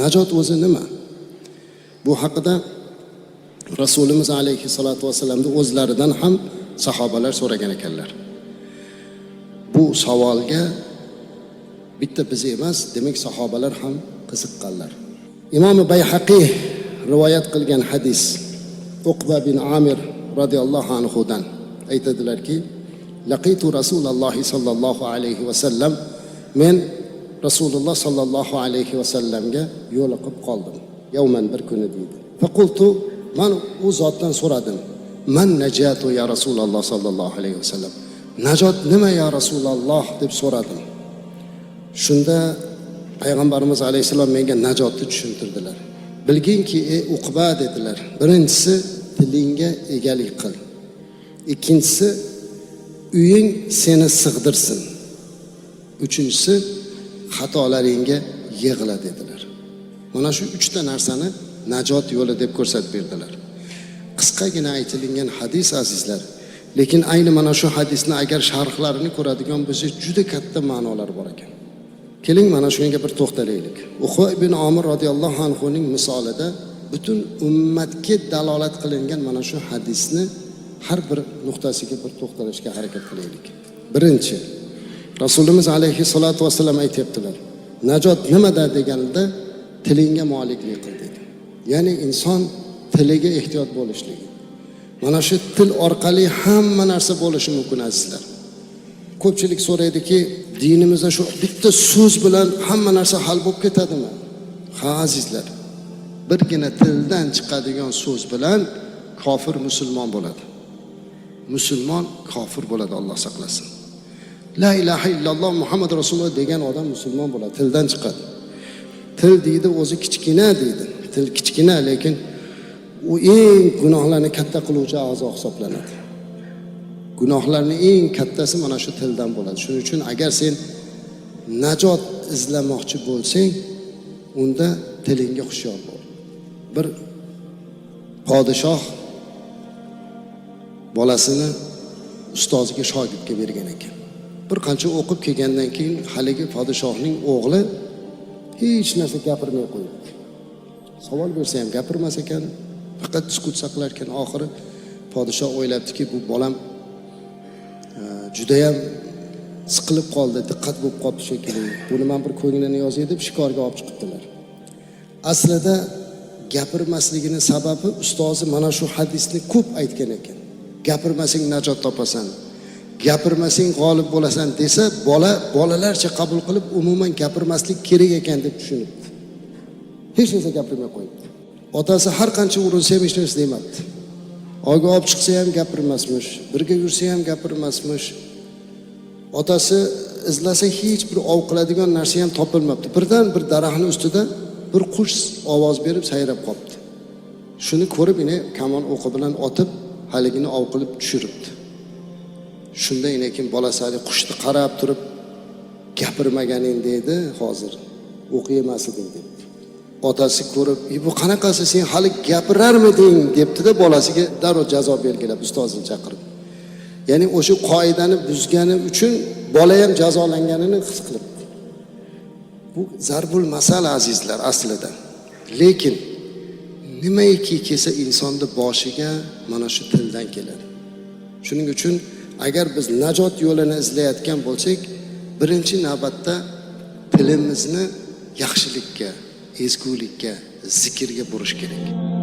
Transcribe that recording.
najot o'zi nima? Bu haqida rasulimiz alayhissalotu vassalamni o'zlaridan ham sahobalar so'ragan ekanlar. Bu savolga bitta biz emas demak sahobalar ham qiziqqanlar. İmomi bayhaqiy rivoyat qilgan hadis uqba bin amir roziyallohu anhudan aytadilarki laqitu rasululloh sollallohu alayhi vasallam men rasululloh sollallohu alayhi vasallamga yo'liqib qoldim yovman bir kuni deydi faqultu man u zotdan so'radim man najatu ya rasululloh sollallohu alayhi vasallam najot nima ya rasululloh deb so'radim shunda payg'ambarimiz alayhissalom menga najotni tushuntirdilar bilginki ey uqba dedilar birinchisi tilingga egalik qil. İkkinchisi uying seni sig'dirsin. Uchinchisi xatolaringga yig'la dedilar. Mana shu uchta narsani najot yo'li deb ko'rsatib berdilar. Qisqagina aytilingan hadis azizlar lekin ayni mana shu hadisni agar sharhlarini ko'radigan bo'lsak juda katta ma'nolar bor ekan. Keling mana shunga bir to'xtalaylik. Uqo ibn omir roziyallohu anhuning misolida butun ummatga dalolat qilingan mana shu hadisni har bir nuqtasiga bir to'xtalishga harakat qilaylik. Birinchi rasulimiz alayhissalotu vassalam aytyaptilar najot nimada deganida tilingga moliklik qil dedi. Ya'ni inson tiliga ehtiyot bo'lishligi mana shu til orqali hamma narsa bo'lishi mumkin azizlar ko'pchilik so'raydiki dinimizda shu bitta so'z bilan hamma narsa hal bo'lib ketadimi ha azizlar birgina tildan chiqadigan so'z bilan kofir musulmon bo'ladi musulmon kofir bo'ladi alloh saqlasin la ilaha illalloh muhammad rasululloh degan odam musulmon bo'ladi tildan chiqadi til deydi o'zi kichkina deydi. Til kichkina lekin u eng gunohlarni katta qiluvchi a'zo hisoblanadi gunohlarni eng kattasi mana shu tildan bo'ladi shuning uchun agar sen najot izlamoqchi bo'lsang unda tilingga hushyor bo'l. Bir podshoh bolasini ustoziga shogirdga bergan ekan bir qancha o'qib kelgandan keyin haligi podshohning o'g'li hech narsa gapirmay qo'yibdi savol bersa ham gapirmas ekan faqat sukut saqlar ekan oxiri podshoh o'ylabdiki bu bolam e, judayam siqilib qoldi diqqat bo'lib qolibdi shekilli. Buni man bir ko'nglini yozay deb shikorga olib chiqibdilar. Aslida gapirmasligini sababi ustozi mana shu hadisni ko'p aytgan ekan. Gapirmasang najot topasan. Gapirmasang g'olib bo'lasan desa bola bolalarcha qabul qilib umuman gapirmaslik kerak ekan deb tushunibdi. Hech narsa gapirmay qo'yibdi. Otasi har qancha urinsa ham hech narsa demabdi oyga olib chiqsa ham gapirmasmish birga yursa ham gapirmasmish. Otasi izlasa hech bir ov qiladigan narsa ham topilmabdi. Birdan bir daraxtni ustida bir qush ovoz berib sayrab qolibdi. Shuni ko'rib ine kamon o'qi bilan otib haligini ov qilib tushiribdi. Shunda keyin bolasi haligi qushni qarab turib gapirmaganing deydi hozir o'q yemas eding debdi otasi ko'rib e bu qanaqasi sen hali gapirarmiding? debdida bolasiga darrov jazo belgilab ustozini chaqirib. Ya'ni o'sha qoidani buzgani uchun bola ham jazolanganini his qilibdi bu zarbul masal azizlar aslida. Lekin nimaiki kelsa insonni boshiga mana shu tildan keladi. Shuning uchun agar biz najot yo'lini izlayotgan bo'lsak birinchi navbatda tilimizni yaxshilikka ezgulikka zikrga burish kerak.